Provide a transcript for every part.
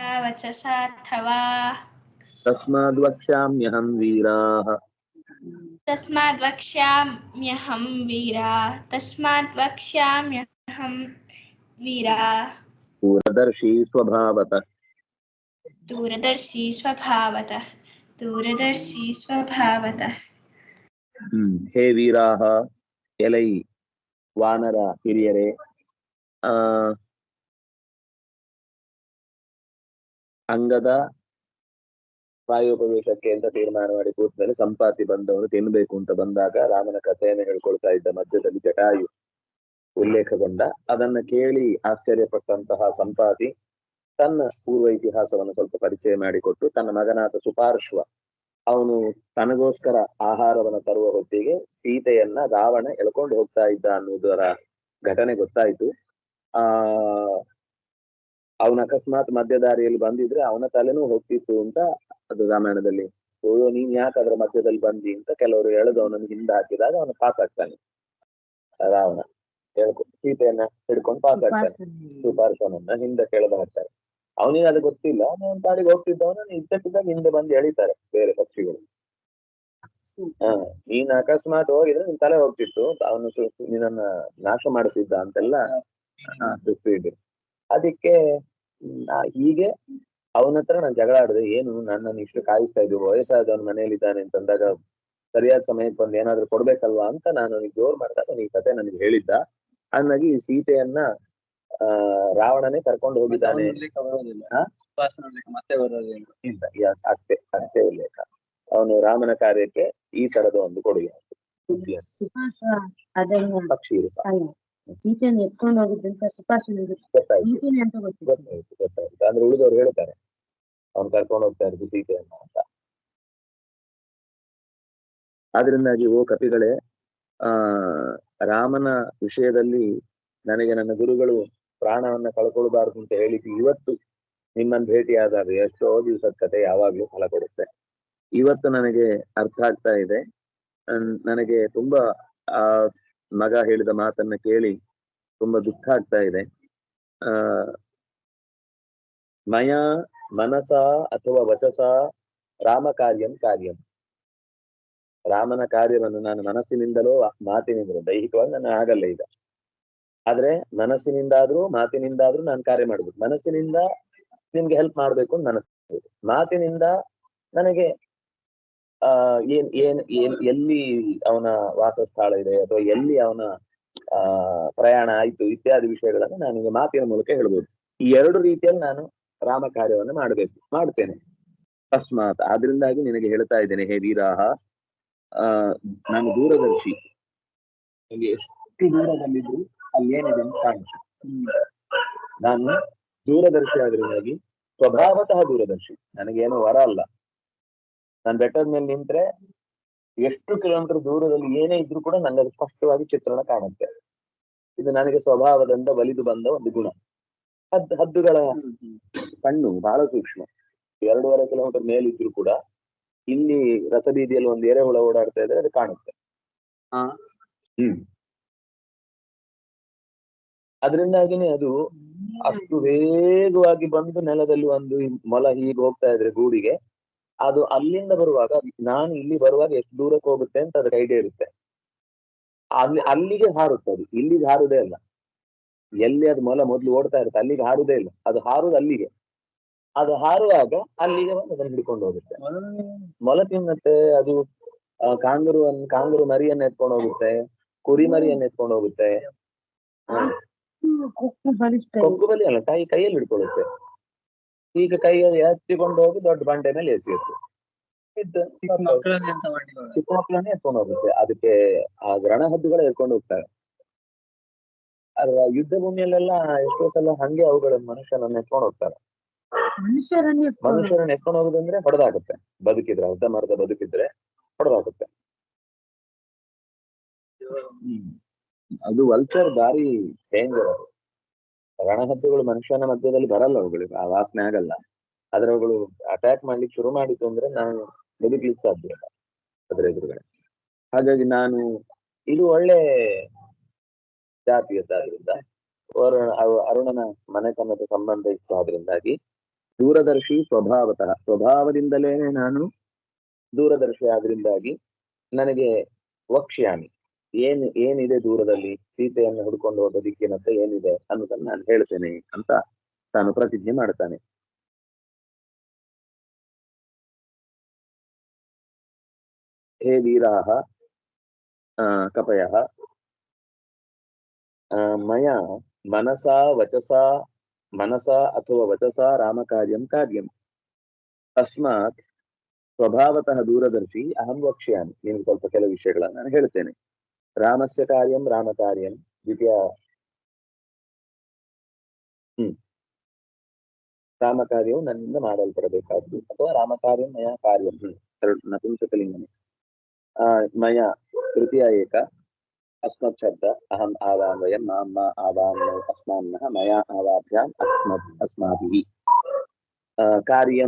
वचसा थवा। तस्माद्वक्ष्याम्यहं वीराः। तस्माद्वक्ष्याम्यहं वीरा। तस्माद्वक्ष्याम्यहं वीरा। दूरदर्शी स्वभावतः। दूरदर्शी स्वभावतः। दूरदर्शी स्वभावतः। हम्म, हे वीराः एलै वानर हिरियरे ಅಂಗದ ಪ್ರಾಯೋಪವೇಶಕ್ಕೆ ಅಂತ ತೀರ್ಮಾನ ಮಾಡಿ ಕೂತ್ಮೇಲೆ ಸಂಪಾತಿ ಬಂದವನು ತಿನ್ಬೇಕು ಅಂತ ಬಂದಾಗ ರಾಮನ ಕಥೆಯನ್ನು ಹೇಳ್ಕೊಳ್ತಾ ಇದ್ದ ಮಧ್ಯದಲ್ಲಿ ಜಟಾಯು ಉಲ್ಲೇಖಗೊಂಡ ಅದನ್ನ ಕೇಳಿ ಆಶ್ಚರ್ಯಪಟ್ಟಂತಹ ಸಂಪಾತಿ ತನ್ನ ಪೂರ್ವ ಇತಿಹಾಸವನ್ನು ಸ್ವಲ್ಪ ಪರಿಚಯ ಮಾಡಿಕೊಟ್ಟು ತನ್ನ ಮಗನಾದ ಸುಪಾರ್ಶ್ವ ಅವನು ತನಗೋಸ್ಕರ ಆಹಾರವನ್ನು ತರುವ ಹೊತ್ತಿಗೆ ಸೀತೆಯನ್ನ ರಾವಣ ಎಳ್ಕೊಂಡು ಹೋಗ್ತಾ ಇದ್ದ ಅನ್ನುವುದರ ಘಟನೆ ಗೊತ್ತಾಯ್ತು. ಆ ಅವನ ಅಕಸ್ಮಾತ್ ಮಧ್ಯ ದಾರಿಯಲ್ಲಿ ಬಂದಿದ್ರೆ ಅವನ ತಲೆನೂ ಹೋಗ್ತಿತ್ತು ಅಂತ ಅದು ರಾಮಾಯಣದಲ್ಲಿ. ಓ ನೀನ್ ಯಾಕೆ ಅದ್ರ ಮಧ್ಯದಲ್ಲಿ ಬಂದಿ ಅಂತ ಕೆಲವರು ಎಳೆದು ಅವನನ್ನು ಹಿಂದೆ ಹಾಕಿದಾಗ ಅವನು ಪಾಸ್ ಆಗ್ತಾನೆ. ರಾವಣ ಹೇಳ್ಕೊಂಡು ಸೀತೆಯನ್ನ ಹಿಡ್ಕೊಂಡು ಪಾಸ್ ಆಗ್ತಾನೆ. ಸುಪಾರ್ಶನನ್ನ ಹಿಂದೆ ಕೆಳದ ಹಾಕ್ತಾರೆ. ಅವನಿಗೆ ಅದು ಗೊತ್ತಿಲ್ಲ. ಅವನ ಪಾಡಿಗೆ ಹೋಗ್ತಿದ್ದವನ ಇದ್ದಕ್ಕಿದ್ದಾಗ ಹಿಂದೆ ಬಂದು ಎಳಿತಾರೆ ಬೇರೆ ಪಕ್ಷಿಗಳು. ಹಾ ನೀನ್ ಅಕಸ್ಮಾತ್ ಹೋಗಿದ್ರೆ ನಿನ್ ತಲೆ ಹೋಗ್ತಿತ್ತು. ಅವನು ನಿನ್ನ ನಾಶ ಮಾಡಿಸಿದ್ದ ಅಂತೆಲ್ಲ ಅದಕ್ಕೆ ಹೀಗೆ ಅವನ ಹತ್ರ ನಾನು ಜಗಳ ಆಡಿದೆ. ಏನು ನನ್ನ ಇಷ್ಟು ಕಾಯಿಸ್ತಾ ವಯಸ್ಸಾದವನ್ ವಯಸ್ಸಾದವನ ಅಂತ ಅಂತಂದಾಗ ಸರಿಯಾದ ಸಮಯಕ್ಕೆ ಬಂದು ಏನಾದ್ರು ಕೊಡ್ಬೇಕಲ್ವಾ ಅಂತ ನಾನು ಅವನಿಗೆ ಜೋರ್ ಮಾಡಿದಾಗ ಈ ಕತೆ ನನಗೆ ಹೇಳಿದ್ದ. ಹಾಗಾಗಿ ಈ ಸೀತೆಯನ್ನ ಆ ರಾವಣನೇ ಕರ್ಕೊಂಡು ಹೋಗಿದ್ದಾನೆ. ಇಲ್ಲ ಅಷ್ಟೇ ಅಷ್ಟೇ ಉಲ್ಲೇಖ. ಅವನು ರಾಮನ ಕಾರ್ಯಕ್ಕೆ ಈ ತರದ ಒಂದು ಕೊಡುಗೆ ಪಕ್ಷಿ ಇರುತ್ತ ಸೀತೆಯನ್ನು ಎತ್ಕೊಂಡು ಹೋಗಿದ್ದಂತ ಸುಪಾಸನೆ ಸೀತೆನೆ ಅಂತ ಗೊತ್ತಾಯ್ತು. ಗೊತ್ತಾಯ್ತು ಅಂದ್ರೆ ಉಳಿದವ್ರು ಹೇಳ್ತಾರೆ ಅವ್ನು ಕರ್ಕೊಂಡು ಹೋಗ್ತಾ ಇರೋದು ಸೀತೆಯನ್ನು ಅಂತ. ಆದ್ರಿಂದಾಗಿ ಓ ಕಪಿಗಳೇ ಆ ರಾಮನ ವಿಷಯದಲ್ಲಿ ನನಗೆ ನನ್ನ ಗುರುಗಳು ಪ್ರಾಣವನ್ನ ಕಳ್ಕೊಳ್ಬಾರ್ದು ಅಂತ ಹೇಳಿದ್ದು ಇವತ್ತು ನಿಮ್ಮನ್ನು ಭೇಟಿಯಾದಾಗ ಎಷ್ಟೋ ದಿವಸದ ಕತೆ ಯಾವಾಗ್ಲೂ ಫಲ ಕೊಡುತ್ತೆ. ಇವತ್ತು ನನಗೆ ಅರ್ಥ ಆಗ್ತಾ ಇದೆ. ನನಗೆ ತುಂಬಾ ಆ ಮಗ ಹೇಳಿದ ಮಾತನ್ನ ಕೇಳಿ ತುಂಬಾ ದುಃಖ ಆಗ್ತಾ ಇದೆ. ಆ, ಮಯ ಮನಸ ಅಥವಾ ವಚಸ ರಾಮ ಕಾರ್ಯಂ ಕಾರ್ಯಂ. ರಾಮನ ಕಾರ್ಯವನ್ನು ನಾನು ಮನಸ್ಸಿನಿಂದಲೋ ಮಾತಿನಿಂದಲೋ, ದೈಹಿಕವಾಗಿ ನಾನು ಆಗಲ್ಲ ಈಗ. ಆದ್ರೆ ಮನಸ್ಸಿನಿಂದಾದ್ರೂ ಮಾತಿನಿಂದಾದ್ರೂ ನಾನು ಕಾರ್ಯ ಮಾಡ್ಬೇಕು. ಮನಸ್ಸಿನಿಂದ ನಿಮ್ಗೆ ಹೆಲ್ಪ್ ಮಾಡ್ಬೇಕು ಅಂತ ಮನಸ್ಸು. ಮಾತಿನಿಂದ ನನಗೆ ಏನ್ ಏನ್ ಏನ್, ಎಲ್ಲಿ ಅವನ ವಾಸಸ್ಥಳ ಇದೆ ಅಥವಾ ಎಲ್ಲಿ ಅವನ, ಆ, ಪ್ರಯಾಣ ಆಯ್ತು ಇತ್ಯಾದಿ ವಿಷಯಗಳನ್ನು ನಾನು ಮಾತಿನ ಮೂಲಕ ಹೇಳ್ಬೋದು. ಈ ಎರಡು ರೀತಿಯಲ್ಲಿ ನಾನು ರಾಮ ಕಾರ್ಯವನ್ನು ಮಾಡಬೇಕು, ಮಾಡ್ತೇನೆ. ಅಕಸ್ಮಾತ್ ಆದ್ರಿಂದಾಗಿ ನಿನಗೆ ಹೇಳ್ತಾ ಇದ್ದೇನೆ, ಹೇ ವೀರಾಹ, ಆ, ನಾನು ದೂರದರ್ಶಿ. ಎಷ್ಟು ದೂರದಲ್ಲಿದ್ರು ಅಲ್ಲಿ ಏನಿದೆ ಅಂತ ನಾನು ದೂರದರ್ಶಿ ಆದ್ರಿಂದಾಗಿ ಸ್ವಭಾವತಃ ದೂರದರ್ಶಿ. ನನಗೇನು ವರ ಅಲ್ಲ. ನಾನು ಬೆಟ್ಟದ ಮೇಲೆ ನಿಂತ್ರೆ ಎಷ್ಟು ಕಿಲೋಮೀಟರ್ ದೂರದಲ್ಲಿ ಏನೇ ಇದ್ರೂ ಕೂಡ ನನಗೆ ಅದು ಸ್ಪಷ್ಟವಾಗಿ ಚಿತ್ರಣ ಕಾಣುತ್ತೆ. ಇದು ನನಗೆ ಸ್ವಭಾವದಿಂದ ಬಲಿದು ಬಂದ ಒಂದು ಗುಣ. ಹದ್ ಹದ್ದುಗಳ ಕಣ್ಣು ಬಹಳ ಸೂಕ್ಷ್ಮ. ಎರಡೂವರೆ ಕಿಲೋಮೀಟರ್ ಮೇಲಿದ್ರು ಕೂಡ ಇಲ್ಲಿ ರಸಬೀದಿಯಲ್ಲಿ ಒಂದು ಎರೆಹುಳ ಓಡಾಡ್ತಾ ಇದ್ರೆ ಅದು ಕಾಣುತ್ತೆ. ಹ್ಮ್. ಅದರಿಂದಾಗಿನೇ ಅದು ಅಷ್ಟು ವೇಗವಾಗಿ ಬಂದು ನೆಲದಲ್ಲಿ ಒಂದು ಮೊಲ ಹೀಗೆ ಹೋಗ್ತಾ ಇದ್ರೆ ಗೂಡಿಗೆ ಅದು ಅಲ್ಲಿಂದ ಬರುವಾಗ ನಾನು ಇಲ್ಲಿ ಬರುವಾಗ ಎಷ್ಟು ದೂರಕ್ಕೆ ಹೋಗುತ್ತೆ ಅಂತ ಅದಕ್ಕೆ ಐಡಿಯಾ ಇರುತ್ತೆ. ಅಲ್ಲಿ ಅಲ್ಲಿಗೆ ಹಾರುತ್ತೆ ಅದು. ಇಲ್ಲಿಗೆ ಹಾರುದೇ ಅಲ್ಲ. ಎಲ್ಲಿ ಅದು ಮೊಲ ಮೊದ್ಲು ಓಡ್ತಾ ಇರುತ್ತೆ ಅಲ್ಲಿಗೆ ಹಾರುದೇ ಇಲ್ಲ. ಅದು ಹಾರುದು ಅಲ್ಲಿಗೆ. ಅದು ಹಾರುವಾಗ ಅಲ್ಲಿಗೆ ಬಂದು ಅದನ್ನು ಹಿಡ್ಕೊಂಡು ಹೋಗುತ್ತೆ. ಮೊಲ ತಿನ್ನತ್ತೆ ಅದು ಕಾಂಗರು ಕಾಂಗರು ಮರಿಯನ್ನ ಎತ್ಕೊಂಡು ಹೋಗುತ್ತೆ ಕುರಿ ಮರಿಯನ್ನ ಎತ್ಕೊಂಡು ಹೋಗುತ್ತೆ. ಕೊಕ್ಕು ಬಲಿ ಅಲ್ಲ ಕೈ ಕೈಯಲ್ಲಿ ಹಿಡ್ಕೊಳ್ಳುತ್ತೆ. ಈಗ ಕೈಯಲ್ಲಿ ಎತ್ತಿಕೊಂಡು ಹೋಗಿ ದೊಡ್ಡ ಬಂಡೆ ಮೇಲೆ ಎಸೆಯುತ್ತೆ. ಚಿಕ್ಕ ಮಕ್ಕಳನ್ನೇ ಎತ್ಕೊಂಡು ಹೋಗುತ್ತೆ. ಅದಕ್ಕೆ ಆ ರಣಹದ್ದುಗಳು ಎತ್ಕೊಂಡು ಹೋಗ್ತಾರೆ. ಅದ್ರ ಯುದ್ಧ ಭೂಮಿಯಲ್ಲೆಲ್ಲ ಎಷ್ಟೋ ಸಲ ಹಂಗೆ ಅವುಗಳ ಮನುಷ್ಯನನ್ನ ಎತ್ಕೊಂಡು ಹೋಗ್ತಾರೆ. ಮನುಷ್ಯರನ್ನೇ ಎತ್ಕೊಂಡು ಮನುಷ್ಯರನ್ನ ಎತ್ಕೊಂಡು ಹೋಗುದಂದ್ರೆ ಹೊಡೆದಾಗುತ್ತೆ. ಬದುಕಿದ್ರೆ ಅರ್ಧ ಮರ್ಧ ಬದುಕಿದ್ರೆ ಹೊಡೆದಾಗುತ್ತೆ. ಅದು ವಲ್ಚರ್ ಭಾರಿ ಡೇಂಜರ್ ಅದು ರಣಹದ್ದುಗಳು ಮನುಷ್ಯನ ಮಧ್ಯದಲ್ಲಿ ಬರಲ್ಲ ಅವುಗಳು, ಆ ವಾಸನೆ ಆಗಲ್ಲ. ಆದ್ರೆ ಅವುಗಳು ಅಟ್ಯಾಕ್ ಮಾಡ್ಲಿಕ್ಕೆ ಶುರು ಮಾಡಿತು ಅಂದ್ರೆ ನಾನು ಬದುಕ್ಲಿಕ್ಕೆ ಸಾಧ್ಯ ಇಲ್ಲ ಅದರ ಎದುರುಗಡೆ. ಹಾಗಾಗಿ ನಾನು, ಇದು ಒಳ್ಳೆ ಜಾತಿಯದ್ದಾದ್ರಿಂದ ಅರುಣನ ಮನೆತನದ ಸಂಬಂಧ ಇತ್ತು ಆದ್ರಿಂದಾಗಿ ದೂರದರ್ಶಿ ಸ್ವಭಾವತಃ, ಸ್ವಭಾವದಿಂದಲೇ ನಾನು ದೂರದರ್ಶಿ ಆದ್ರಿಂದಾಗಿ ನನಗೆ ವಕ್ಷ್ಯಾಮಿ ಏನ್, ಏನಿದೆ ದೂರದಲ್ಲಿ? ಸೀತೆಯನ್ನು ಹುಡ್ಕೊಂಡು ಹೋದ ದಿಕ್ಕಿನತ್ತ ಏನಿದೆ ಅನ್ನೋದನ್ನ ನಾನು ಹೇಳ್ತೇನೆ ಅಂತ ತಾನು ಪ್ರತಿಜ್ಞೆ ಮಾಡ್ತಾನೆ. ಹೇ ವೀರಾಹ ಕಪಯ ಮಯ, ಮನಸಾ, ವಚಸಾ, ಮನಸಾ ಅಥವಾ ವಚಸಾ, ರಾಮಕಾರ್ಯಂ, ಕಾರ್ಯಂ. ತಸ್ಮಾತ್ ಸ್ವಭಾವತಃ ದೂರದರ್ಶಿ, ಅಹಂ ವಕ್ಷ್ಯಾಮಿ. ನಿಮ್ಗೆ ಸ್ವಲ್ಪ ಕೆಲವು ವಿಷಯಗಳನ್ನ ನಾನು ಹೇಳ್ತೇನೆ. रामस्य कार्यम राम कार्यम द्वितीय राम कार्य अथवा राम कार्य मैं कार्य नपुंसकिंग मैं तृतीय एक अस्मत्शब्द अहम आवाम वय आवाम अस्मा मैं आवाभ्या अस्म कार्य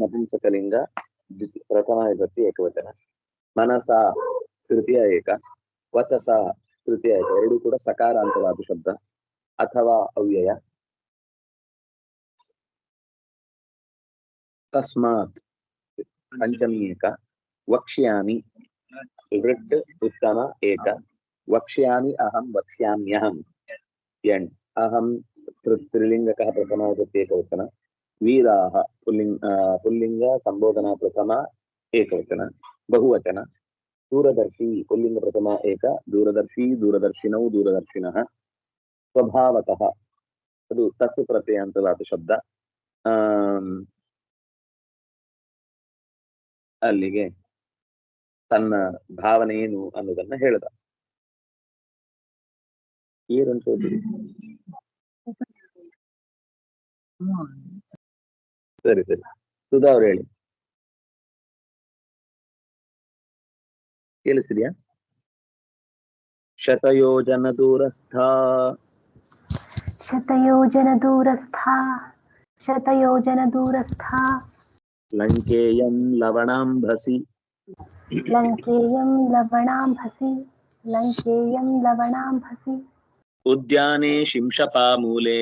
नपुंसकिंग द्वित प्रथम विभक्ति एक वचन मनसा, तृतीय एक। ವಚಸ ತೃತೀಯ ಆಯ್ತು ಎರಡೂ ಕೂಡ ಸಕಾರಾಂತವಾದ ಶಬ್ದ ಅಥವಾ ಅವ್ಯಯ ತಸ್ಮಾತ್ ಪಂಚಮಿ ಏಕ ವಕ್ಷ್ಯಾಮಿ ಋಟ್ ಉತ್ತಮ ಏಕ ವಕ್ಷ್ಯಾಮಿ ಅಹಂ ವಕ್ಷ್ಯಾಮ್ಯಹಂ ಎಂಟ್ ಅಹಂ ತ್ರಿ ತ್ರಿಲಿಂಗಕಃ ಪ್ರಥಮ ಏಕವಚನ ವೀರಾಹ ಪುಲ್ಲಿಂಗ ಪುಲ್ಲಿಂಗ ಸಂಬೋಧನಾ ಪ್ರಥಮ ಏಕವಚನ ಬಹುವಚನ ದೂರದರ್ಶಿ, ಪುಲ್ಲಿಂಗ ಪ್ರಥಮ ಏಕ, ದೂರದರ್ಶಿ ದೂರದರ್ಶಿನವು ದೂರದರ್ಶಿನ, ಸ್ವಭಾವತಃ. ಅದು ತಸ್ಸು ಪ್ರತ್ಯಯ ಅಂತಲ್ಲ ಅದು ಶಬ್ದ ಅಲ್ಲಿಗೆ ತನ್ನ ಭಾವನೆ ಏನು ಅನ್ನೋದನ್ನ ಹೇಳ್ದ. ಏನಂತ ಸರಿ ಸರಿ. ಸುಧಾ ಅವ್ರು ಹೇಳಿ. ಕೇಳಿಸಿದ್ಯಾ ಶತಯೋಜನ ದೂರಸ್ಥ ಶತಯೋಜನ ದೂರಸ್ಥ ಶತಯೋಜನ ದೂರಸ್ಥ ಲಂಕೇಯಂ ಲವಣಾಂಭಸಿ ಲಂಕೇಯಂ ಲವಣಾಂಭಸಿ ಲಂಕೇಯಂ ಲವಣಾಂಭಸಿ ಉದ್ಯಾನೆ ಶಿಂಶಪಾಮೂಲೆ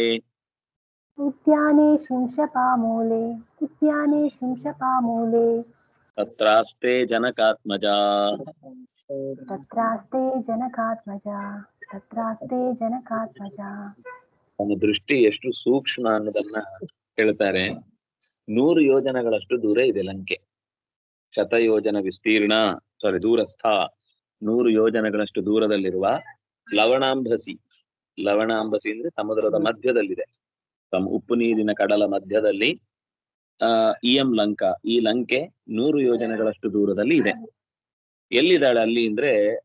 ಉದ್ಯಾನೆ ಶಿಂಶಪಾಮೂಲೆ ಉದ್ಯಾನೆ ಶಿಂಶಪಾಮೂಲೆ ತತ್ರಾಸ್ತೆ ಜನಕಾತ್ಮಜ तत्रास्ते जनकात्मजा तत्रास्ते जनकात्मजा ಅವನ ದೃಷ್ಟಿ ಎಷ್ಟು ಸೂಕ್ಷ್ಮ ಅನ್ನೋದನ್ನ ಹೇಳ್ತಾರೆ ನೂರು ಯೋಜನಗಳಷ್ಟು ದೂರ ಇದೆ ಲಂಕೆ ಶತಯೋಜನ ವಿಸ್ತೀರ್ಣ ಸಾರಿ ದೂರಸ್ಥ ನೂರು ಯೋಜನಗಳಷ್ಟು ದೂರದಲ್ಲಿರುವ ಲವಣಾಂಬಸಿ ಲವಣಾಂಬಸಿ ಅಂದ್ರೆ ಸಮುದ್ರದ ಮಧ್ಯದಲ್ಲಿದೆ ಸಮ ಉಪ್ಪು ನೀರಿನ ಕಡಲ ಮಧ್ಯದಲ್ಲಿ ಆ ಎಂ ಲಂಕಾ. ಈ ಲಂಕೆ ನೂರು ಯೋಜನೆಗಳಷ್ಟು ದೂರದಲ್ಲಿ ಇದೆ. ಎಲ್ಲಿದ್ದಾಳೆ ಅಲ್ಲಿ ಅಂದ್ರೆ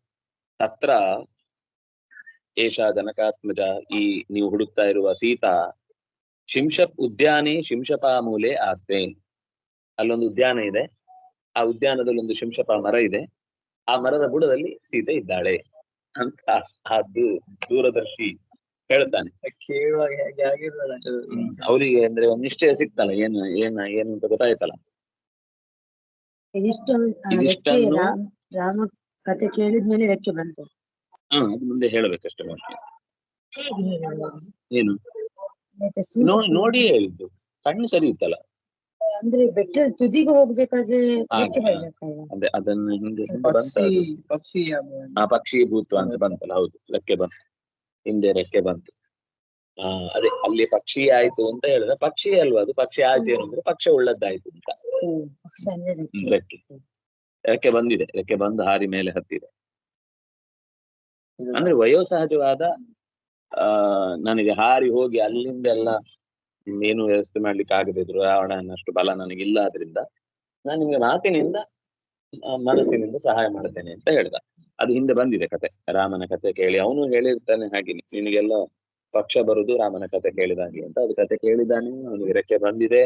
ತತ್ರ ಏಷಾ ಜನಕಾತ್ಮಜ ಈ ನೀವು ಹುಡುಕ್ತಾ ಇರುವ ಸೀತಾ ಶಿಂಷಪ್ ಉದ್ಯಾನೆ ಶಿಂಶಪಾ ಮೂಲೆ ಆಸ್ತೆ. ಅಲ್ಲೊಂದು ಉದ್ಯಾನ ಇದೆ. ಆ ಉದ್ಯಾನದಲ್ಲಿ ಒಂದು ಶಿಂಶಪ ಮರ ಇದೆ. ಆ ಮರದ ಬುಡದಲ್ಲಿ ಸೀತೆ ಇದ್ದಾಳೆ. ಅಂತ ಅದು ದೂರದರ್ಶಿ ಹೇಳ್ತಾನೆ ಕೇಳುವಾಗ ಹೇಗೆ ಆಗಿರ್ಬೇಡ ಅವರಿಗೆ ಅಂದ್ರೆ ಒಂದು ನಿಶ್ಚಯ ಸಿಗ್ತಲ್ಲ ಏನು ಏನ್ ಏನು ಅಂತ ಗೊತ್ತಾಯ್ತಲ್ಲ. ರಾಮ ಕತೆ ಕೇಳಿದ್ಮೇಲೆ ರೆಕ್ಕೆ ಬಂತು. ಹಾ ಅದು ಮುಂದೆ ಹೇಳ್ಬೇಕಷ್ಟೇ ಅಷ್ಟೇ ಏನು? ನೋಡಿ ಹೇಳಿದ್ದು ಕಣ್ಣು ಸರಿ ಇತ್ತಲ್ಲ. ಅಂದ್ರೆ ಬೆಟ್ಟ ತುದಿಗೆ ಹೋಗ್ಬೇಕಾದ್ರೆ. ಅದೇ ಅದನ್ನ ಹಿಂದೆ ಹಿಂದೆ ಪಕ್ಷಿ ಪಕ್ಷಿ ಆ ಪಕ್ಷಿ ಭೂತ್ವ ಅಂತ ಬಂತಲ್ಲ ಹೌದು ಲೆಕ್ಕ ಬಂತು. ಹಿಂದೆ ರೆಕ್ಕೆ ಬಂತು. ಆ ಅದೇ ಅಲ್ಲಿ ಪಕ್ಷಿ ಆಯ್ತು ಅಂತ ಹೇಳಿದ್ರೆ ಪಕ್ಷಿ ಅಲ್ವಾ ಅದು? ಪಕ್ಷಿ ಆಚೇನು ಅಂದ್ರೆ ಪಕ್ಷ ಉಳ್ಳದ್ದಾಯ್ತು ಅಂತ. ರೆಕ್ಕೆ. ರೆಕ್ಕೆ. ಬಂದಿದೆ. ರೆಕ್ಕೆ ಬಂದು ಹಾರಿ ಮೇಲೆ ಹತ್ತಿದೆ. ಅಂದ್ರೆ ವಯೋಸಹಜವಾದ ಆ ನನಗೆ ಹಾರಿ ಹೋಗಿ ಅಲ್ಲಿಂದ ಎಲ್ಲ ಏನು ವ್ಯವಸ್ಥೆ ಮಾಡ್ಲಿಕ್ಕೆ ಆಗದಿದ್ರು ಅನ್ನಷ್ಟು ಬಲ ನನಗಿಲ್ಲ ಆದ್ರಿಂದ ನಾನು ನಿಮ್ಗೆ ಮಾತಿನಿಂದ ಮನಸ್ಸಿನಿಂದ ಸಹಾಯ ಮಾಡ್ತೇನೆ ಅಂತ ಹೇಳ್ದ. ಅದು ಹಿಂದೆ ಬಂದಿದೆ ಕತೆ ರಾಮನ ಕತೆ ಕೇಳಿ. ಅವನು ಹೇಳಿರ್ತಾನೆ ಹಾಗೆ ನಿನಗೆಲ್ಲ ಪಕ್ಷ ಬರುದು ರಾಮನ ಕತೆ ಕೇಳಿದಾಗೆ ಅಂತ ಅದು ಕತೆ ಕೇಳಿದಾನೆ ಅವನಿಗೆ ರೆಕ್ಕೆ ಬಂದಿದೆ.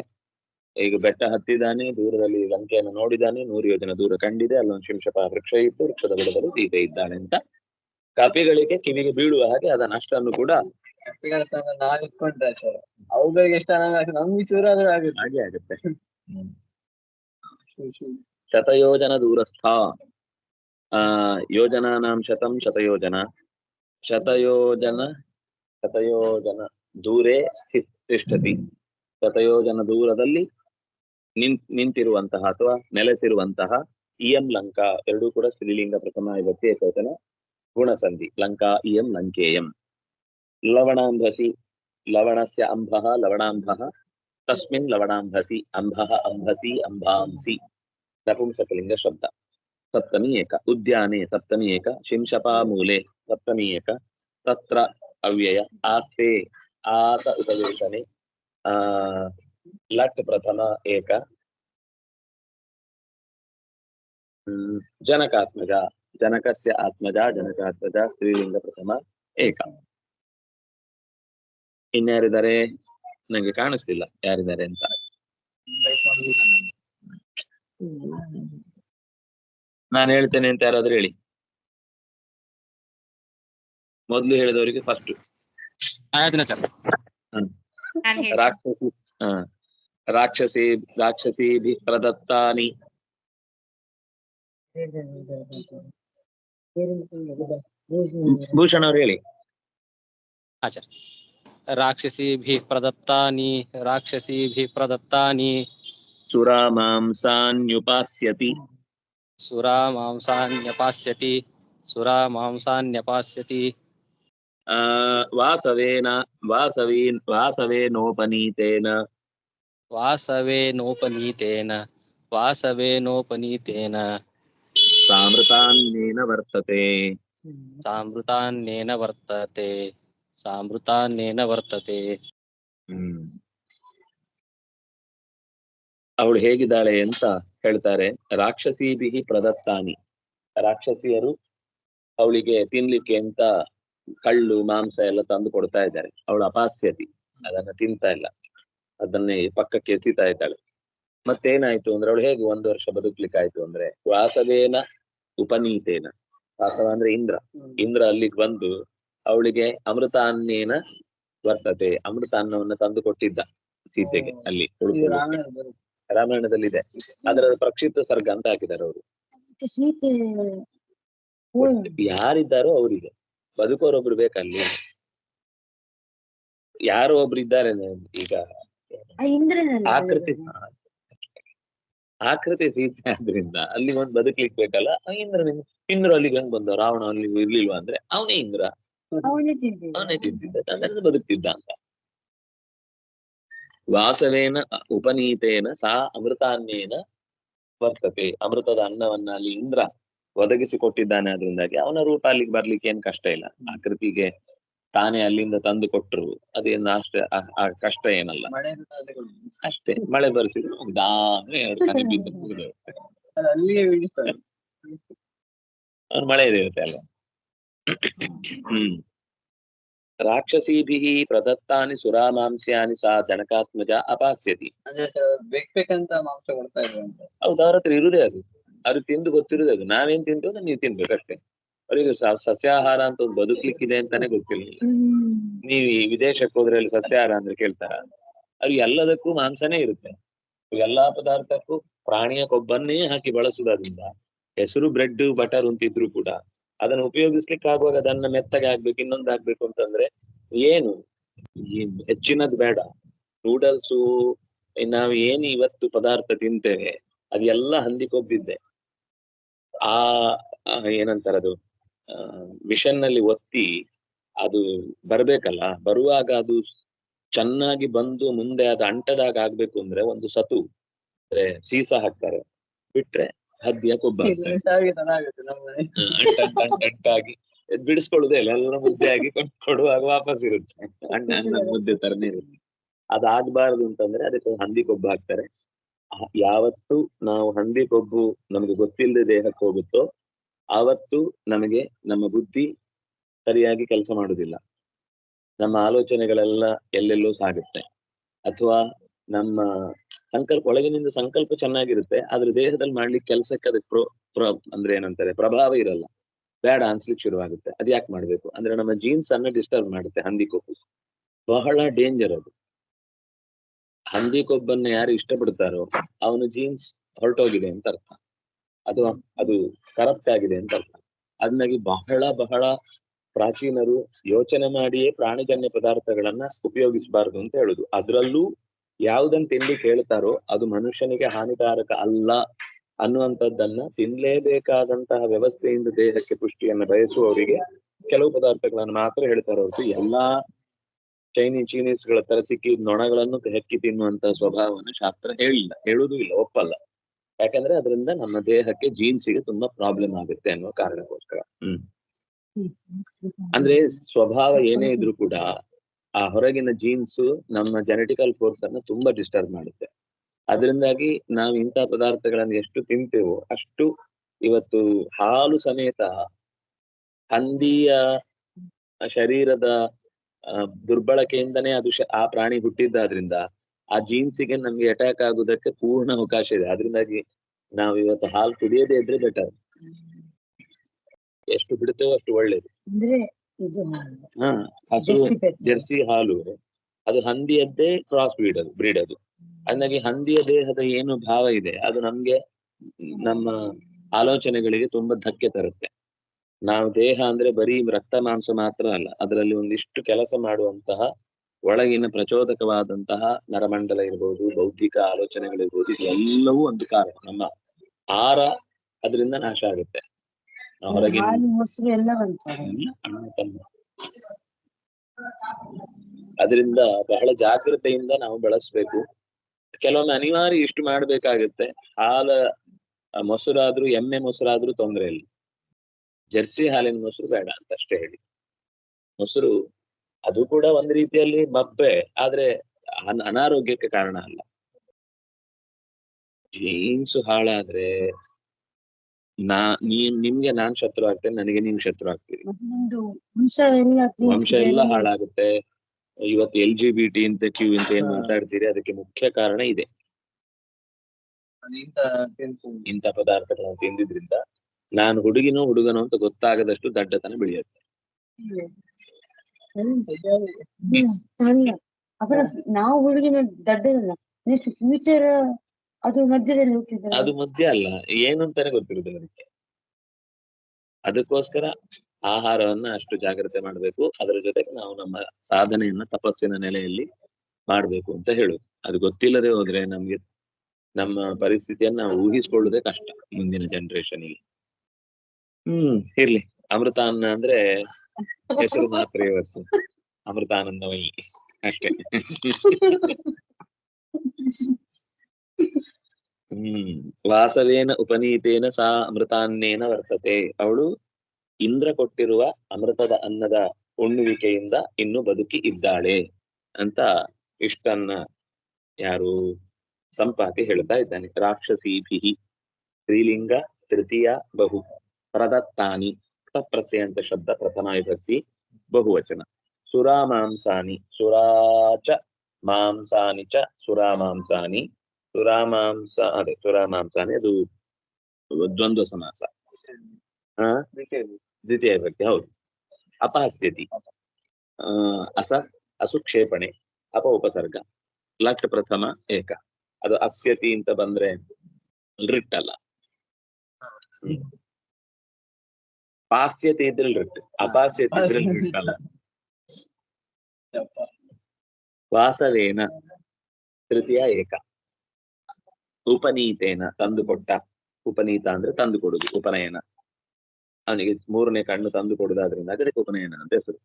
ಈಗ ಬೆಟ್ಟ ಹತ್ತಿದ್ದಾನೆ ದೂರದಲ್ಲಿ ಲಂಕೆಯನ್ನು ನೋಡಿದಾನೆ ನೂರು ಯೋಜನೆ ದೂರ ಕಂಡಿದೆ. ಅಲ್ಲೊಂದು ಶಿಂಶಪ ವೃಕ್ಷ ಇತ್ತು ವೃಕ್ಷದ ಬುಡದಲ್ಲಿ ಸೀತೆ ಇದ್ದಾನೆ ಅಂತ. ಕಪಿಗಳಿಗೆ ಕಿವಿಗೆ ಬೀಳುವ ಹಾಗೆ ಅದನ್ನ ಅಷ್ಟನ್ನು ಕೂಡ ಕಪಿಗಳ ಸ್ಥಾನ ನಾವ್ ಇಟ್ಕೊಂಡ್ರೆ ಅವುಗಳಿಗೆ ಎಷ್ಟು ಆನಂದ ಆಗ್ತದೆ ನಮ್ಗೆ ಚೂರ ಆದ್ರೂ ಆಗುತ್ತೆ. ಹಾಗೆ ಆಗುತ್ತೆ. ಶತಯೋಜನ ದೂರಸ್ಥ. ಯೋಜನಾನಾಂ ಶತಂ ಶತಯೋಜನ. ಶತಯೋಜನ ಶತಯೋಜನ ದೂರೇ ಸ್ಥಿ- ತಿಷ್ಠತಿ. ಶತಯೋಜನ ದೂರದಲ್ಲಿ ನಿನ್, ನಿಂತಿರುವಂತಹ ಅಥವಾ ನೆಲೆಸಿರುವಂತಹ ಇಯಂ ಲಂಕಾ ಎರಡೂ ಕೂಡ ಸ್ತ್ರೀಲಿಂಗ ಪ್ರಥಮ ವಿಭಕ್ತಿ ಏಕವಚನ ಗುಣಸಂಧಿ. ಲಂಕಾ ಇಯಂ ಲಂಕೇಯಂ. ಲವಣಾಂಧಸಿ, ಲವಣಸ್ಯ ಅಂಭಃ ಲವಣಾಂಭಃ ತಸ್ಮಿನ್ ಲವಣಾಂಭಸಿ ಅಂಭಃ ಅಂಭಸಿ, ಅಂಭಾಂಸಿ. ನಪುಂಸಕಲಿಂಗ ಶಬ್ದ. ಸಪ್ತಮಿ ಏಕ ಉದ್ಯಾನೆ ಸಪ್ತಮಿ ಏಕ ಶಿಂಶಪಾಮೂಲೆ ಸಪ್ತಮಿ ಏಕ ತತ್ರ ಅವ್ಯಯ ಆಸ್ತೆ ಆಸ ಉಪವೇಶನೆ ಆ ಲಟ್ ಪ್ರಥಮ ಏಕ ಜನಕಾತ್ಮಜ ಜನಕಸ್ಯ ಆತ್ಮಜ ಜನಕಾತ್ಮಜ ಸ್ತ್ರೀಲಿಂಗ ಪ್ರಥಮ ಏಕ ಇನ್ಯಾರಿದ್ದಾರೆ? ನಂಗೆ ಕಾಣಿಸ್ತಿಲ್ಲ ಯಾರಿದ್ದಾರೆ ಅಂತ. ನಾನು ಹೇಳ್ತೇನೆ ಅಂತ ಯಾರಾದ್ರೂ ಹೇಳಿ. ಮೊದ್ಲು ಹೇಳಿದವರಿಗೆ ಫಸ್ಟ್ ರಾಕ್ಷಸಿ ಹ. ರಾಕ್ಷಸಿ ರಾಕ್ಷಸಿ ಪ್ರದತ್ತಾನಿ ಭೂಷಣ ಅವ್ರು ಹೇಳಿ. ಆಚಾರ ರಾಕ್ಷಸಿ ಭಿ ಪ್ರದತ್ತಾನಿ ರಾಕ್ಷಸಿ ಭಿ ಪ್ರದತ್ತಾನಿ ಸುರಾ ಮಾಂಸಾನ್ಯುಪಾಸ್ಯತಿ ಸುರಾ ಮಾಂಸಾನ್ಯಪಾಸ್ಯತಿ ಸುರಾ ಮಾಂಸಾನ್ಯಪಾಸ್ಯತಿ ವಾಸವೇನ ವಾಸವೀನ್ ವಾಸವೇ ನೋಪನೀತೇನ ವಾಸವೇ ನೋಪನೀತೇನ ವಾಸವೇ ನೋಪನೀತೇನ ಸಾಮೃತಾನ್ನೇನ ವರ್ತತೆ ಸಾಮೃತಾನ್ಯೇನ ವರ್ತತೆ ಸಾಮೃತಾನ್ಯೇನ ವರ್ತತೆ ಅವಳು ಹೇಗಿದ್ದಾಳೆ ಅಂತ ಹೇಳ್ತಾರೆ ರಾಕ್ಷಸೀಭಿ ಪ್ರದತ್ತಾನಿ. ರಾಕ್ಷಸಿಯರು ಅವಳಿಗೆ ತಿನ್ಲಿಕ್ಕೆ ಅಂತ ಕಳ್ಳು ಮಾಂಸ ಎಲ್ಲ ತಂದು ಕೊಡ್ತಾ ಇದ್ದಾರೆ. ಅವಳು ಅಪಾಸ್ಯತಿ ಅದನ್ನ ತಿಂತಾ ಇಲ್ಲ. ಅದನ್ನೇ ಪಕ್ಕಕ್ಕೆ ಎಸಿತಾ ಇದ್ದಾಳೆ. ಮತ್ತೇನಾಯ್ತು ಅಂದ್ರೆ ಅವಳು ಹೇಗೆ ಒಂದು ವರ್ಷ ಬದುಕ್ಲಿಕ್ಕಾಯ್ತು ಅಂದ್ರೆ ವಾಸವೇನ ಉಪನೀತೇನ. ವಾಸವ ಅಂದ್ರೆ ಇಂದ್ರ. ಇಂದ್ರ ಅಲ್ಲಿಗೆ ಬಂದು ಅವಳಿಗೆ ಅಮೃತ ಅನ್ನೇನ ವರ್ತತೆ ಅಮೃತ ಅನ್ನವನ್ನ ತಂದು ಕೊಟ್ಟಿದ್ದ ಸೀತೆಗೆ ಅಲ್ಲಿ ಇದು ಇದೆ ಅದರ ಪ್ರಕ್ಷಿಪ್ತ ಸರ್ಗ ಅಂತ ಹಾಕಿದ್ದಾರೆ ಅವರು. ಯಾರಿದ್ದಾರೋ ಅವರಿಗೆ. ಬದುಕೋರೊಬ್ರು ಬೇಕಲ್ಲಿ? ಯಾರೋ ಒಬ್ರು ಇದ್ದಾರೆ ಈಗ? ಆಕೃತಿ ಆಕೃತಿ ಸೀತೆ ಆದ್ರಿಂದ ಅಲ್ಲಿ ಒಂದ್ ಬದುಕ್ಲಿಕ್ ಬೇಕಲ್ಲ ಇಂದ್ರ ಇಂದ್ರ ಅಲ್ಲಿಗೆ ಹೆಂಗ್ ಬಂದ ರಾವಣ ಅಲ್ಲಿ ಇರ್ಲಿಲ್ವಾ ಅಂದ್ರೆ ಅವನೇ ಇಂದ್ರ. ಅವನೇ ತಿಂತಿದ್ದ ಅದರಿಂದ ಬದುಕ್ತಿದ್ದ ಅಂತ. ವಾಸವೇನ ಉಪನೀತೇನ ಸಾ ಅಮೃತಾನ್ಯೇನ ವರ್ತತೆ. ಅಮೃತದ ಅನ್ನವನ್ನ ಅಲ್ಲಿ ಇಂದ್ರ ಒದಗಿಸಿ ಕೊಟ್ಟಿದ್ದಾನೆ ಅದರಿಂದಾಗಿ ಅವನ ರೂಪ ಅಲ್ಲಿಗೆ ಬರ್ಲಿಕ್ಕೆ ಏನ್ ಕಷ್ಟ ಇಲ್ಲ. ಆಕೃತಿಗೆ ತಾನೇ ಅಲ್ಲಿಂದ ತಂದು ಕೊಟ್ಟರು. ಅದೇನು ಅಷ್ಟೇ ಕಷ್ಟ ಏನಲ್ಲ. ಅಷ್ಟೇ ಮಳೆ ಬರ್ಸಿದ್ರು ಮಳೆ ಇರುತ್ತೆ ಅಲ್ವಾ? ಹ್ಮ್. ರಾಕ್ಷಸೀಭಿಃ ಪ್ರದತ್ತಾನಿ ಸುರಾಮಾಂಸ್ಯಾನಿ ಸಾ ಜನಕಾತ್ಮಜ ಅಪಾಸ್ಯತಿ. ಬೇಕಂತ ಮಾಂಸ ಕೊಡ್ತಾ ಇದ್ರು ಹೌದು ಅವ್ರ ಹತ್ರ ಇರುದೇ ಅದು. ಅವ್ರು ತಿಂದು ಗೊತ್ತಿರುದೇ ಅದು. ನಾವೇನ್ ತಿಂತೇವೆ ನೀವು ತಿನ್ಬೇಕಷ್ಟೇ. ಅವರಿಗೆ ಸಸ್ಯಾಹಾರ ಅಂತ ಒಂದು ಬದುಕ್ಲಿಕ್ಕಿದೆ ಅಂತಾನೆ ಗೊತ್ತಿಲ್ಲ. ನೀವು ಈ ವಿದೇಶಕ್ಕೆ ಹೋದ್ರೆ ಅಲ್ಲಿ ಸಸ್ಯಾಹಾರ ಅಂದ್ರೆ ಕೇಳ್ತಾರ. ಅವ್ರಿಗೆ ಎಲ್ಲದಕ್ಕೂ ಮಾಂಸನೇ ಇರುತ್ತೆ. ಎಲ್ಲಾ ಪದಾರ್ಥಕ್ಕೂ ಪ್ರಾಣಿಯ ಕೊಬ್ಬನ್ನೇ ಹಾಕಿ ಬಳಸುವುದರಿಂದ ಹೆಸರು ಬ್ರೆಡ್ ಬಟರ್ ಅಂತಿದ್ರು ಕೂಡ ಅದನ್ನ ಉಪಯೋಗಿಸ್ಲಿಕ್ಕೆ ಆಗುವಾಗ ಅದನ್ನ ಮೆತ್ತಗೆ ಆಗ್ಬೇಕು ಇನ್ನೊಂದು ಆಗ್ಬೇಕು ಅಂತಂದ್ರೆ ಏನು? ಹೆಚ್ಚಿನದ್ ಬೇಡ. ನೂಡಲ್ಸು ನಾವು ಏನು ಇವತ್ತು ಪದಾರ್ಥ ತಿಂತೇವೆ, ಅದೆಲ್ಲ ಹಂದಿಕೊಬ್ಬಿದ್ದೆ. ಆ ಏನಂತಾರದು ಮಿಷನ್ನಲ್ಲಿ ಒತ್ತಿ ಅದು ಬರ್ಬೇಕಲ್ಲ, ಬರುವಾಗ ಅದು ಚೆನ್ನಾಗಿ ಬಂದು ಮುಂದೆ ಅದು ಅಂಟದಾಗ ಆಗ್ಬೇಕು ಅಂದ್ರೆ ಒಂದು ಸತು, ಅಂದ್ರೆ ಸೀಸ ಹಾಕ್ತಾರೆ. ಬಿಟ್ರೆ ಹದ್ದಿಯ ಯಾಕೆ ಒಬ್ಬ ಅಂಟಾಗಿ ಬಿಡಿಸ್ಕೊಳ್ಳುದೇ ಇಲ್ಲ ಎಲ್ಲ ಮುದ್ದೆ ಆಗಿ ಕೊಡುವಾಗ ವಾಪಸ್ ಇರುತ್ತೆ. ಅಣ್ಣ ಅಣ್ಣ ಮುದ್ದೆ ತರನೇ ಇರುತ್ತೆ. ಅದಾಗಬಾರದು ಅಂತಂದ್ರೆ ಅದಕ್ಕೆ ಹಂದಿ ಕೊಬ್ಬು ಹಾಕ್ತಾರೆ. ಯಾವತ್ತು ನಾವು ಹಂದಿ ಕೊಬ್ಬು ನಮ್ಗೆ ಗೊತ್ತಿಲ್ಲದೆ ದೇಹಕ್ಕೆ ಹೋಗುತ್ತೋ ಆವತ್ತು ನಮಗೆ ನಮ್ಮ ಬುದ್ಧಿ ಸರಿಯಾಗಿ ಕೆಲಸ ಮಾಡುದಿಲ್ಲ. ನಮ್ಮ ಆಲೋಚನೆಗಳೆಲ್ಲ ಎಲ್ಲೆಲ್ಲೋ ಸಾಗುತ್ತೆ. ಅಥವಾ ನಮ್ಮ ಸಂಕಲ್ಪ, ಒಳಗಿನಿಂದ ಸಂಕಲ್ಪ ಚೆನ್ನಾಗಿರುತ್ತೆ. ಆದ್ರೆ ದೇಹದಲ್ಲಿ ಮಾಡ್ಲಿಕ್ಕೆ ಕೆಲಸಕ್ಕೆ ಅದಕ್ಕೆ ಪ್ರೊ, ಪ್ರ, ಅಂದ್ರೆ ಏನಂತಾರೆ, ಪ್ರಭಾವ ಇರಲ್ಲ. ಬೇಡ, ಅನ್ಸ್ಲಿಕ್ಕೆ ಶುರುವಾಗುತ್ತೆ. ಅದ್ ಯಾಕೆ ಮಾಡ್ಬೇಕು? ಅಂದ್ರೆ ನಮ್ಮ ಜೀನ್ಸ್ ಅನ್ನ ಡಿಸ್ಟರ್ಬ್ ಮಾಡುತ್ತೆ, ಹಂದಿ ಕೊಬ್ಬು. ಬಹಳ ಡೇಂಜರ್ ಅದು. ಹಂದಿ ಕೊಬ್ಬನ್ನ ಯಾರು ಇಷ್ಟಪಡ್ತಾರೋ, ಅವನ ಜೀನ್ಸ್ ಹೊರಟೋಗಿದೆ ಅಂತ ಅರ್ಥ. ಅದು ಅದು ಕರಪ್ಟ್ ಆಗಿದೆ ಅಂತ ಅರ್ಥ. ಅದನ್ನಾಗಿ ಬಹಳ ಬಹಳ ಪ್ರಾಚೀನರು ಯೋಚನೆ ಮಾಡಿಯೇ ಪ್ರಾಣಿಜನ್ಯ ಪದಾರ್ಥಗಳನ್ನ ಉಪಯೋಗಿಸಬಾರದು ಅಂತ ಹೇಳುದು. ಅದ್ರಲ್ಲೂ ಯಾವುದನ್ನ ತಿನ್ಲಿಕ್ಕೆ ಹೇಳ್ತಾರೋ ಅದು ಮನುಷ್ಯನಿಗೆ ಹಾನಿಕಾರಕ ಅಲ್ಲ ಅನ್ನುವಂಥದ್ದನ್ನ ತಿನ್ಲೇಬೇಕಾದಂತಹ ವ್ಯವಸ್ಥೆಯಿಂದ ದೇಹಕ್ಕೆ ಪುಷ್ಟಿಯನ್ನು ಬಯಸುವವರಿಗೆ ಕೆಲವು ಪದಾರ್ಥಗಳನ್ನು ಮಾತ್ರ ಹೇಳ್ತಾರೆ ಹೊರತು ಎಲ್ಲಾ ಚೈನಿ ಚೀನೀಸ್ಗಳ ತರ ಸಿಕ್ಕಿ ನೊಣಗಳನ್ನು ಹೆಕ್ಕಿ ತಿನ್ನುವಂತಹ ಸ್ವಭಾವವನ್ನು ಶಾಸ್ತ್ರ ಹೇಳಿಲ್ಲ ಹೇಳುವುದೂ ಇಲ್ಲ ಒಪ್ಪಲ್ಲ. ಯಾಕಂದ್ರೆ ಅದರಿಂದ ನಮ್ಮ ದೇಹಕ್ಕೆ ಜೀನ್ಸಿಗೆ ತುಂಬಾ ಪ್ರಾಬ್ಲಮ್ ಆಗುತ್ತೆ ಅನ್ನುವ ಕಾರಣಕ್ಕೋಸ್ಕರ. ಹ್ಮ್. ಅಂದ್ರೆ ಸ್ವಭಾವ ಏನೇ ಇದ್ರೂ ಕೂಡ ಆ ಹೊರಗಿನ ಜೀನ್ಸ್ ನಮ್ಮ ಜೆನೆಟಿಕಲ್ ಫೋರ್ಸ್ ಅನ್ನು ತುಂಬಾ ಡಿಸ್ಟರ್ಬ್ ಮಾಡುತ್ತೆ. ಅದರಿಂದಾಗಿ ನಾವು ಇಂತಹ ಪದಾರ್ಥಗಳನ್ನು ಎಷ್ಟು ತಿಂತೇವೋ ಅಷ್ಟು ಇವತ್ತು ಹಾಲು ಸಮೇತ ಹಂದಿಯ ಶರೀರದ ದುರ್ಬಳಕೆಯಿಂದನೇ ಅದು ಆ ಪ್ರಾಣಿ ಹುಟ್ಟಿದ್ದಾದ್ರಿಂದ ಆ ಜೀನ್ಸಿಗೆ ನಮ್ಗೆ ಅಟ್ಯಾಕ್ ಆಗುದಕ್ಕೆ ಪೂರ್ಣ ಅವಕಾಶ ಇದೆ. ಅದರಿಂದಾಗಿ ನಾವು ಇವತ್ತು ಹಾಲು ಕುಡಿಯದೇ ಇದ್ರೆ ಬೆಟರ್ ಎಷ್ಟು ಬಿಡುತ್ತೇವೋ ಅಷ್ಟು ಒಳ್ಳೇದು. ಜರ್ಸಿ ಹಾಲು. ಅದು ಹಂದಿಯದ್ದೇ ಕ್ರಾಸ್ ಬ್ರೀಡ್ ಅದು ಬ್ರೀಡ್ ಅದು. ಅಂದಾಗಿ ಹಂದಿಯ ದೇಹದ ಏನು ಭಾವ ಇದೆ ಅದು ನಮ್ಗೆ ನಮ್ಮ ಆಲೋಚನೆಗಳಿಗೆ ತುಂಬಾ ಧಕ್ಕೆ ತರುತ್ತೆ. ನಾವು ದೇಹ ಅಂದ್ರೆ ಬರೀ ರಕ್ತ ಮಾಂಸ ಮಾತ್ರ ಅಲ್ಲ ಅದರಲ್ಲಿ ಒಂದಿಷ್ಟು ಕೆಲಸ ಮಾಡುವಂತಹ ಒಳಗಿನ ಪ್ರಚೋದಕವಾದಂತಹ ನರಮಂಡಲ ಇರ್ಬೋದು ಬೌದ್ಧಿಕ ಆಲೋಚನೆಗಳಿರ್ಬೋದು ಇದೆಲ್ಲವೂ ಒಂದು ಕಾರಣ. ನಮ್ಮ ಆರ ಅದರಿಂದ ನಾಶ ಆಗುತ್ತೆ. ಮೊಸರು ಎಲ್ಲ ಬಂತು ತಮ್ಮ ಅದರಿಂದ ಬಹಳ ಜಾಗ್ರತೆಯಿಂದ ನಾವು ಬಳಸ್ಬೇಕು. ಕೆಲವೊಮ್ಮೆ ಅನಿವಾರ್ಯ ಇಷ್ಟು ಮಾಡ್ಬೇಕಾಗತ್ತೆ. ಹಾಲ ಮೊಸರಾದ್ರೂ ಎಮ್ಮೆ ಮೊಸರಾದ್ರೂ ತೊಂದರೆ ಇಲ್ಲ. ಜರ್ಸಿ ಹಾಲಿನ ಮೊಸರು ಬೇಡ ಅಂತ ಅಷ್ಟೇ ಹೇಳಿ. ಮೊಸರು ಅದು ಕೂಡ ಒಂದ್ ರೀತಿಯಲ್ಲಿ ಮಬ್ಬೆ ಆದ್ರೆ ಅನ- ಅನಾರೋಗ್ಯಕ್ಕೆ ಕಾರಣ ಅಲ್ಲ. ಜೀನ್ಸ್ ಹಾಳಾದ್ರೆ ನಾ ನೀನ್ ನಿಮ್ಗೆ ನಾನ್ ಶತ್ರು ಆಗ್ತೇನೆ ನನಗೆ ನೀನ್ ಶತ್ರು ಆಗ್ತೀರಿ. ವಂಶ ಎಲ್ಲ ವಂಶ ಎಲ್ಲ ಹಾಳಾಗುತ್ತೆ. ಇವತ್ತು ಎಲ್ ಜಿ ಬಿ ಟಿ ಅಂತ ಕ್ಯೂ ಅಂತ ಏನ್ ಮಾತಾಡ್ತೀರಿ ಅದಕ್ಕೆ ಮುಖ್ಯ ಕಾರಣ ಇದೆ. ಇಂತ ಪದಾರ್ಥಗಳನ್ನು ತಿಂದಿದ್ರಿಂದ ನಾನು ಹುಡುಗಿನೋ ಹುಡುಗನೋ ಅಂತ ಗೊತ್ತಾಗದಷ್ಟು ದಡ್ಡತನ ಬೆಳೆಯುತ್ತೆ. ನಾವು ಹುಡುಗಿನ ದಡ್ಡದಲ್ಲ ನೆಕ್ಸ್ಟ್ ಫ್ಯೂಚರ್ ಅದು ಮಧ್ಯದಲ್ಲಿ ಹುಟ್ಟಿದ್ರೆ ಅದು ಮಧ್ಯ ಅಲ್ಲ ಏನು ಅಂತಾನೆ ಗೊತ್ತಿರುದಿಲ್ಲ ಅವರಿಗೆ ಅದಕ್ಕೋಸ್ಕರ ಆಹಾರವನ್ನ ಅಷ್ಟು ಜಾಗ್ರತೆ ಮಾಡ್ಬೇಕು. ಅದರ ಜೊತೆಗೆ ನಾವು ನಮ್ಮ ಸಾಧನೆಯನ್ನ ತಪಸ್ಸಿನ ನೆಲೆಯಲ್ಲಿ ಮಾಡ್ಬೇಕು ಅಂತ ಹೇಳುದು. ಅದು ಗೊತ್ತಿಲ್ಲದೆ ಹೋದ್ರೆ ನಮ್ಗೆ ನಮ್ಮ ಪರಿಸ್ಥಿತಿಯನ್ನ ನಾವು ಊಹಿಸ್ಕೊಳ್ಳುವುದೇ ಕಷ್ಟ ಮುಂದಿನ ಜನರೇಷನ್ಗೆ ಹ್ಮ್ ಇರ್ಲಿ. ಅಮೃತಾನ್ನ ಅಂದ್ರೆ ಹೆಸರು ಮಾತ್ರ ಇವತ್ತು. ಅಮೃತಾನಂದಮಯಿ. ಅಷ್ಟೇ. ಹ್ಮ್. ವಾಸವೇನ ಉಪನೀತೇನ ಸಾ ಅಮೃತಾನ್ನೇನ ವರ್ತತೆ. ಅವಳು ಇಂದ್ರ ಕೊಟ್ಟಿರುವ ಅಮೃತದ ಅನ್ನದ ಉಣ್ಣುವಿಕೆಯಿಂದ ಇನ್ನು ಬದುಕಿ ಇದ್ದಾಳೆ ಅಂತ ಇಷ್ಟನ್ನ ಯಾರು ಸಂಪಾತಿ ಹೇಳ್ತಾ ಇದ್ದಾನೆ. ರಾಕ್ಷಸೀಭಿ ಸ್ತ್ರೀಲಿಂಗ, ತೃತೀಯ ಬಹು, ಪ್ರದತ್ತಾನಿ ಪ್ರತ್ಯಯ ಅಂತ ಶಬ್ದ ಪ್ರಥಮ ವಿಭಕ್ತಿ, ಬಹುವಚನ. ಸುರಾಮಾಂಸಾನಿ, ಸುರಾಚ ಮಾಂಸಾನಿ ಚ ಸುರಾಮಾಂಸಾನಿ. ಸುರಾಮಾಂಸ ಅದೇ ಸುರಾಮಾಂಸಾನಿ ಅದು ದ್ವಂದ್ವ ಸಮಾಸ. ದ್ವಿತೀಯ ವಿಭಕ್ತಿ, ಹೌದು. ಅಪಹಸ್ಯತಿ. ಅಸ, ಅಸುಕ್ಷೇಪಣೆ, ಅಪ ಉಪಸರ್ಗ ಲಟ್ ಪ್ರಥಮ ಏಕ. ಅದು ಅಸ್ಯತಿ ಅಂತ ಬಂದ್ರೆ ರಿಟ್ ಅಲ್ಲ ಪಾಸ್ಯತಿ ಇದ್ರೆ ರಿಟ್, ಅಪಾಸ್ಯತೆ ಇದ್ರೆ ರಿಟ್ ಅಲ್ಲ ವಾಸವೇನ, ತೃತೀಯ ಏಕ. ಉಪನೀತೇನ ತಂದುಕೊಟ್ಟ. ಉಪನೀತ ಅಂದ್ರೆ ತಂದು ಕೊಡುದು ಉಪನಯನ. ಅವನಿಗೆ ಮೂರನೇ ಕಣ್ಣು ತಂದು ಕೊಡುದಾದ್ರಿಂದ ಅದಕ್ಕೆ ಉಪನಯನ ಅಂತ ಹೆಸರು.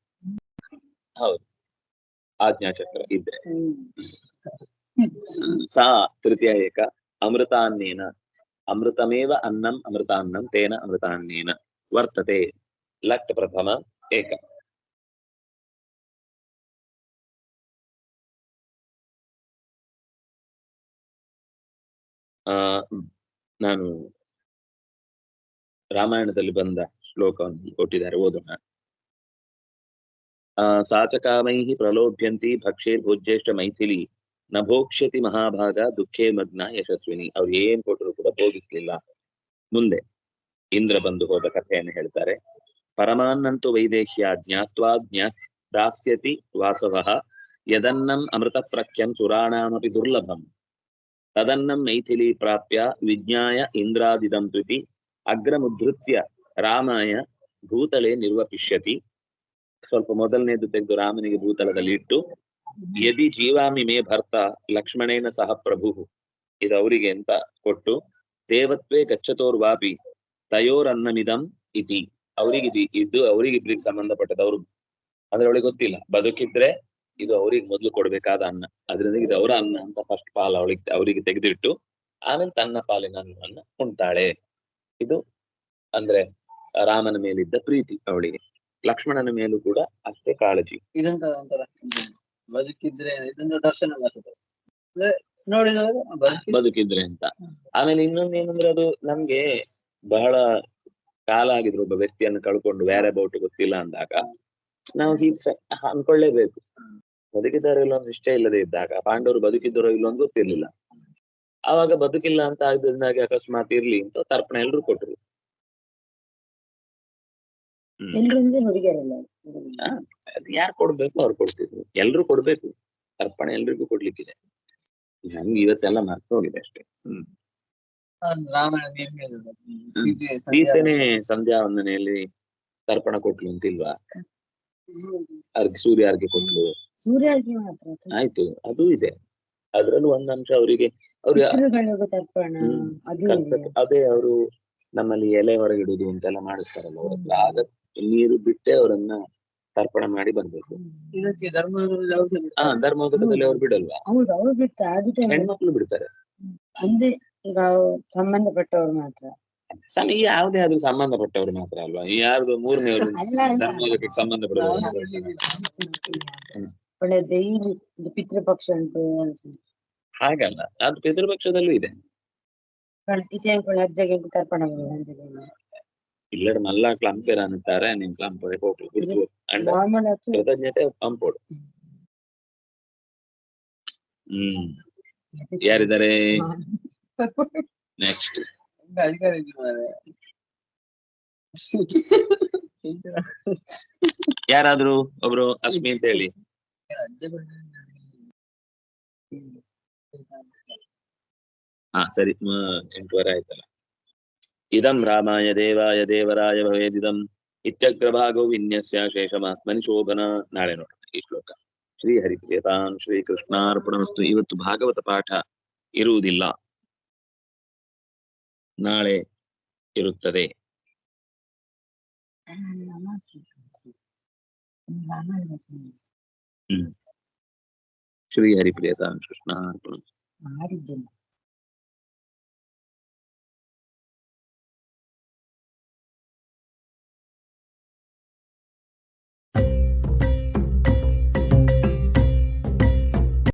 ಹೌದು. ಆಜ್ಞಾಚಕ್ರ ಇದ್ರೆ ಸಾ ತೃತೀಯ ಏಕ. ಅಮೃತಾನ್ನೇನ. ಅಮೃತಮೇವ ಅನ್ನಂ ಅಮೃತಾನ್ನಂ ತೇನ ಅಮೃತಾನ್ನೇನ. ವರ್ತತೆ. ಲಟ್ ಪ್ರಥಮ ಏಕ. ನಾನು ರಾಮಾಯಣದಲ್ಲಿ ಬಂದ ಶ್ಲೋಕವನ್ನು ಕೊಟ್ಟಿದ್ದಾರೆ, ಓದೋಣ. ಆ, ಸಾಚಕಾಮೈಹಿ ಪ್ರಲೋಭ್ಯಂತಿ ಭಕ್ಷೇ ಭೋಜ್ಯೇಷ್ಠ ಮೈಥಿಲಿ, ನ ಭೋಕ್ಷ್ಯತಿ ಮಹಾಭಾಗ ದುಃಖೇ ಮಗ್ನ ಯಶಸ್ವಿನಿ. ಅವ್ರು ಏನ್ ಕೊಟ್ಟರು ಕೂಡ ಭೋಗಿಸ್ಲಿಲ್ಲ. ಮುಂದೆ ಇಂದ್ರ ಬಂದು ಹೋದ ಕಥೆಯನ್ನು ಹೇಳ್ತಾರೆ. ಪರಮಾನ್ನಂತು ವೈದೇಹ್ಯ ಜ್ಞಾತ್ವಾ ಜ್ಞಾ ದಾಸ್ಯತಿ ವಾಸವ, ಯದನ್ನಂ ಅಮೃತ ಪ್ರಖ್ಯಂ ದುರ್ಲಭಂ. ತದನ್ನಂ ಮೈಥಿಲಿ ಪ್ರಾಪ್ಯ ವಿಜ್ಞಾಯ ಇಂದ್ರಾದಿದಂ ತ್ವಿತಿ ಅಗ್ರಮುದ್ಧೃತ್ಯ ರಾಮಾಯ ಭೂತಲೆ ನಿರ್ವಪಿಷ್ಯತಿ ಸ್ವಲ್ಪ ಮೊದಲನೇದು ತೆಗೆದು ರಾಮನಿಗೆ ಭೂತಲದಲ್ಲಿ ಇಟ್ಟು ಯದಿ ಜೀವಾಮಿ ಮೇ ಭರ್ತ, ಲಕ್ಷ್ಮಣೇನ ಸಹ ಪ್ರಭು ಇದು ಅವರಿಗೆ ಅಂತ ಕೊಟ್ಟು, ದೇವತ್ವೇ ಗಚ್ಚತೋರ್ವಾಪಿ ತಯೋರನ್ನಮಿದಂ ಇತಿ ಅವರಿಗೆ ಇದು ಅವರಿಗಿಬ್ರಿಗೆ ಸಂಬಂಧಪಟ್ಟದವರು. ಅಂದ್ರೆ ಅವಳಿಗೆ ಗೊತ್ತಿಲ್ಲ. ಬದುಕಿದ್ರೆ ಇದು ಅವ್ರಿಗೆ ಮೊದಲು ಕೊಡ್ಬೇಕಾದ ಅನ್ನ. ಅದರಿಂದ ಇದು ಅವರ ಅನ್ನ ಅಂತ ಫಸ್ಟ್ ಪಾಲ್ ಅವಳಿಗೆ ಅವರಿಗೆ ತೆಗೆದಿಟ್ಟು ಆಮೇಲೆ ತನ್ನ ಪಾಲಿನ ಅನ್ನವನ್ನ ಉಣ್ತಾಳೆ. ಇದು ಅಂದ್ರೆ ರಾಮನ ಮೇಲಿದ್ದ ಪ್ರೀತಿ ಅವಳಿಗೆ. ಲಕ್ಷ್ಮಣನ ಮೇಲೂ ಕೂಡ ಅಷ್ಟೇ ಕಾಳಜಿ. ಇದಂತ ಒಂಥರ ಬದುಕಿದ್ರೆ ಇದೊಂದು ದರ್ಶನ ಬರ್ತದೆ ಅಂದ್ರೆ ಬದುಕಿ ಬದುಕಿದ್ರೆ. ಅಂತ. ಆಮೇಲೆ ಇನ್ನೊಂದು ಏನಂದ್ರೆ ಅದು ನಮ್ಗೆ ಬಹಳ ಕಾಲ ಆಗಿದ್ರು ಒಬ್ಬ ವ್ಯಕ್ತಿಯನ್ನು ಕಳ್ಕೊಂಡು ಬೇರೆ ಬೌಟ್ ಗೊತ್ತಿಲ್ಲ ಅಂದಾಗ ನಾವು ಹೀಗೆ ಅನ್ಕೊಳ್ಳೇಬೇಕು. ಬದುಕಿದ್ದಾರೋ ಇಲ್ಲ ಒಂದು ನಿಶ್ಚಯ ಇಲ್ಲದೆ ಇದ್ದಾಗ ಪಾಂಡವರು ಬದುಕಿದ್ದರೋ ಇಲ್ಲ ಅಂತ ಗೊತ್ತಿರ್ಲಿಲ್ಲ. ಆವಾಗ ಬದುಕಿಲ್ಲ ಅಂತ ಆಗಿದ್ದಾಗೆ ಅಕಸ್ಮಾತ್ ಇರ್ಲಿ ಅಂತ ತರ್ಪಣ ಎಲ್ರು ಕೊಟ್ರು. ಯಾರು ಕೊಡ್ಬೇಕು ಅವ್ರು ಕೊಡ್ತಿದ್ರು. ಎಲ್ರು ಕೊಡ್ಬೇಕು. ತರ್ಪಣ ಎಲ್ರಿಗೂ ಕೊಡ್ಲಿಕ್ಕಿದೆ. ನಮ್ಗೆ ಇವತ್ತೆಲ್ಲ ಮರ್ತು ಹೋಗಿದೆ ಅಷ್ಟೇ. ಸೀತೆನೆ ಸಂಧ್ಯಾ ವಂದನೆಯಲ್ಲಿ ತರ್ಪಣ ಕೊಟ್ಲು ಅಂತಿಲ್ವಾ? ಅರ್ಘ್ಯ ಸೂರ್ಯ ಅರ್ಘ್ಯ ಕೊಟ್ಲು. ಸೂರ್ಯಾರ್ಗೆ ಮಾತ್ರ ಆಯ್ತು ಅದು ಇದೆ. ಅದ್ರಲ್ಲೂ ಒಂದ್ ಅಂಶ ಅವರಿಗೆ ಅವ್ರಿಗೆ ಅದು ಇದೆ. ಅದೇ ಅವರು ನಮ್ಮಲ್ಲಿ ಎಲೆ ಹೊರಗಿಡುದು ಅಂತೆಲ್ಲ ಮಾಡಿಸ್ತಾರಲ್ಲ ಅವ್ರ ಆಗ ನೀರು ಬಿಟ್ಟೆ ಅವರನ್ನ ತರ್ಪಣ ಮಾಡಿ ಬರ್ಬೇಕು. ಇದಕ್ಕೆ ಧರ್ಮದಲ್ಲಿ ಅವ್ರು ಬಿಡಲ್ವಾ? ಹೌದು ಅವ್ರು ಹೆಣ್ಮಕ್ಳು ಬಿಡ್ತಾರೆ. ಅಂದ್ರೆ ಈಗ ಅವ್ರು ಸಂಬಂಧಪಟ್ಟವ್ರು ಮಾತ್ರ. ಸಮ ಈ ಯಾವುದೇ ಆದ್ರೂ ಸಂಬಂಧಪಟ್ಟವ್ರು ಮಾತ್ರ ಅಲ್ವಾ? ಯಾರ್ದು ಮೂರನೇವರು ಧರ್ಮಕ್ಕೆ ಸಂಬಂಧಪಟ್ಟವರು ಪಿತೃಪಕ್ಷ ಉಂಟು ಹಾಗಲ್ಲ ಅದು ಪಿತೃಪಕ್ಷದಲ್ಲೂ ಇದೆ. ಇಲ್ಲಡ ಮಲ್ಲ ಕ್ಲಂಪೇರ್ ಅಂತಾರೆ ನಿಮ್ ಕ್ಲಂಪರೆ ಹೋಗ್ಲಿ ಕೃತಜ್ಞತೆ ಪಂಪೋಡು ಹ್ಮ್. ಯಾರಿದ್ದಾರೆ? ನೆಕ್ಸ್ಟ್. ಯಾರಾದ್ರೂ ಒಬ್ರು ಅಸ್ಮಿ ಅಂತ ಹೇಳಿ. ಹಾ, ಸರಿ. ಎಂಟುವರೆ ಆಯ್ತಲ್ಲ. ಇದಂ ರಾಮಾಯ ದೇವಾಯ ದೇವರಾಯ ಭವೇದಿದಂ ಇತ್ಯಗ್ರಭಾಗೋ ವಿನ್ಯಸ್ಯ ಶೇಷಮಾತ್ಮನಿ ಶೋಭನ. ನಾಳೆ ನೋಡೋಣ ಈ ಶ್ಲೋಕ. ಶ್ರೀ ಹರಿಪ್ರಿಯತಾಂ ಶ್ರೀ ಕೃಷ್ಣಾರ್ಪಣಮಸ್ತು ಇವತ್ತು ಭಾಗವತ ಪಾಠ ಇರುವುದಿಲ್ಲ. ನಾಳೆ ಇರುತ್ತದೆ. ಶ್ರೀ ಹರಿಪ್ರಿಯತಾಂ ಕೃಷ್ಣಾರ್ಪಣ. ಮಾಡಿದ್ದೇನೆ